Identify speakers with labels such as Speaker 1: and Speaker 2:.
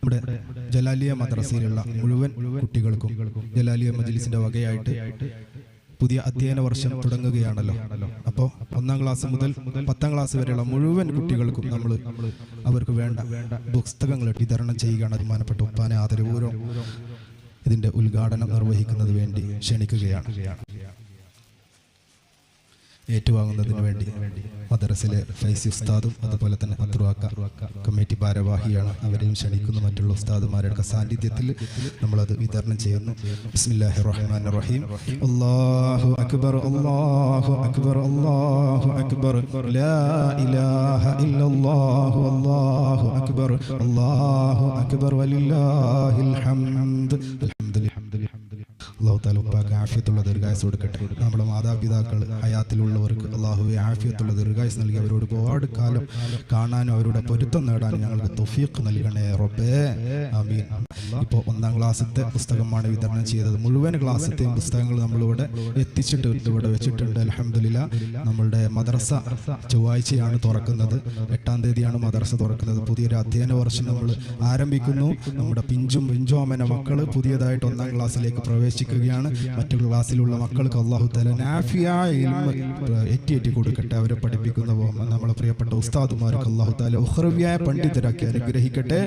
Speaker 1: നമ്മുടെ ജലാലിയ മദ്രസയിലുള്ള മുഴുവൻ കുട്ടികൾക്കും ജലാലിയ മജ്ലിസിന്റെ വകയായിട്ട് പുതിയ അധ്യയന വർഷം തുടങ്ങുകയാണല്ലോ. അപ്പോൾ ഒന്നാം ക്ലാസ് മുതൽ പത്താം ക്ലാസ് വരെയുള്ള മുഴുവൻ കുട്ടികൾക്കും നമ്മൾ അവർക്ക് വേണ്ട പുസ്തകങ്ങൾ വിതരണം ചെയ്യുകയാണ് ബഹുമാനപ്പെട്ട ഉപ്പാനെ ആദരപൂർവം ഇതിന്റെ ഉദ്ഘാടനം നിർവഹിക്കുന്നത് വേണ്ടി ക്ഷണിക്കുകയാണ്. ഏറ്റുവാങ്ങുന്നതിന് വേണ്ടി മദ്രസിലെ ഫൈസി ഉസ്താദും അതുപോലെ തന്നെ അത്രുവാക്ക കമ്മിറ്റി ഭാരവാഹിയാണ് അവരെയും ക്ഷണിക്കുന്നു. മറ്റുള്ള ഉസ്താദുമാരുടെ സാന്നിധ്യത്തിൽ നമ്മളത് വിതരണം ചെയ്യുന്നു. ബിസ്മില്ലാഹി റഹീം. അല്ലാഹു അക്ബർ അല്ലാഹു അക്ബർ അല്ലാഹു അക്ബർ. ലാ ഇലാഹ ഇല്ലല്ലാഹു അല്ലാഹു അക്ബർ. അല്ലാഹു അക്ബർ വലില്ലാഹിൽ താല ആഫിയത്തുള്ള ദീർഘായസ് കൊടുക്കട്ടെ. നമ്മുടെ മാതാപിതാക്കൾ ഹയാത്തിലുള്ളവർക്ക് അള്ളാഹുവെ ആഫിയത്തുള്ള ദീർഘായസ് നൽകി അവരോട് ഒരുപാട് കാലം കാണാനും അവരുടെ പൊരുത്തം നേടാനും ഞങ്ങൾക്ക് തൊഫീഖ് നൽകണേ റൊബേ ആമീൻ. ഇപ്പോൾ ഒന്നാം ക്ലാസ്സത്തെ പുസ്തകമാണ് വിതരണം ചെയ്തത്. മുഴുവൻ ക്ലാസ്സത്തെയും പുസ്തകങ്ങൾ നമ്മളിവിടെ എത്തിച്ചിട്ടുണ്ട് ഇവിടെ വെച്ചിട്ടുണ്ട്. അലഹമില്ല നമ്മളുടെ മദ്രസ ചൊവ്വാഴ്ചയാണ് തുറക്കുന്നത്. എട്ടാം തീയതിയാണ് മദ്രസ തുറക്കുന്നത്. പുതിയൊരു അധ്യയന വർഷം നമ്മൾ ആരംഭിക്കുന്നു. നമ്മുടെ പിഞ്ചും പിഞ്ചോമന മക്കൾ പുതിയതായിട്ട് ഒന്നാം ക്ലാസ്സിലേക്ക് പ്രവേശിക്കുകയാണ് മറ്റു ക്ലാസ്സിലുള്ള മക്കൾക്ക് അള്ളാഹു തല എറ്റി എറ്റി കൊടുക്കട്ടെ. അവരെ പഠിപ്പിക്കുന്ന നമ്മളെ പ്രിയപ്പെട്ട ഉസ്താദുമാർക്ക് അള്ളാഹു താല ഉഹ്രവ്യായ പണ്ഡിതരാക്കി അനുഗ്രഹിക്കട്ടെ.